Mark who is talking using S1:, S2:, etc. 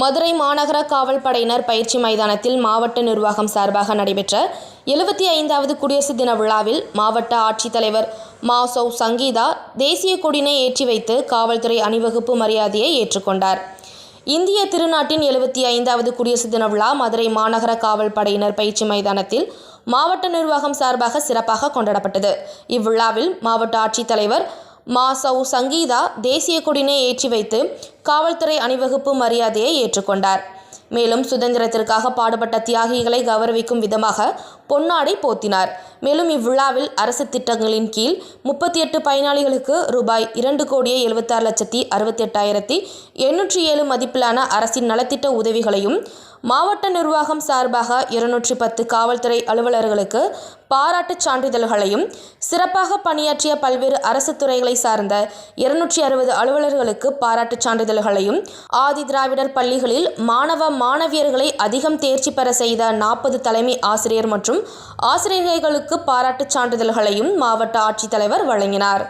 S1: மதுரை மாநகர காவல் படையினர் பயிற்சி மைதானத்தில் மாவட்ட நிர்வாகம் சார்பாக நடைபெற்ற எழுபத்தி ஐந்தாவது குடியரசு தின விழாவில் மாவட்ட ஆட்சித்தலைவர் மா சௌ சங்கீதா தேசிய கொடியினை ஏற்றி வைத்து காவல்துறை அணிவகுப்பு மரியாதையை ஏற்றுக்கொண்டார். இந்திய திருநாட்டின் எழுபத்தி ஐந்தாவது குடியரசு தின விழா மதுரை மாநகர காவல் படையினர் பயிற்சி மைதானத்தில் மாவட்ட நிர்வாகம் சார்பாக சிறப்பாக கொண்டாடப்பட்டது. இவ்விழாவில் மாவட்ட ஆட்சித்தலைவர் மா சௌ சங்கீதா தேசிய கொடியினை ஏற்றி வைத்து காவல்துறை அணிவகுப்பு மரியாதையை ஏற்றுக்கொண்டார். மேலும் சுதந்திரத்திற்காக பாடுபட்ட தியாகிகளை கௌரவிக்கும் விதமாக பொன்னாடை போத்தினார். மேலும் இவ்விழாவில் அரசு திட்டங்களின் கீழ் முப்பத்தி எட்டு பயனாளிகளுக்கு ரூபாய் இரண்டு கோடியே எழுபத்தாறு லட்சத்தி அறுபத்தி எட்டாயிரத்தி எண்ணூற்றி ஏழு மதிப்பிலான அரசின் நலத்திட்ட உதவிகளையும் மாவட்ட நிர்வாகம் சார்பாக இருநூற்றி பத்து காவல்துறை அலுவலர்களுக்கு பாராட்டுச் சான்றிதழ்களையும் சிறப்பாக பணியாற்றிய பல்வேறு அரசு துறைகளை சார்ந்த இருநூற்றி அறுபது அலுவலர்களுக்கு பாராட்டுச் சான்றிதழ்களையும் ஆதி திராவிடர் பள்ளிகளில் மாணவ மாணவியர்களை அதிகம் தேர்ச்சி பெற செய்த நாற்பது தலைமை ஆசிரியர் மற்றும் ஆசிரியர்களுக்கு பாராட்டுச் சான்றிதழ்களையும் மாவட்ட ஆட்சித்தலைவர் வழங்கினார்.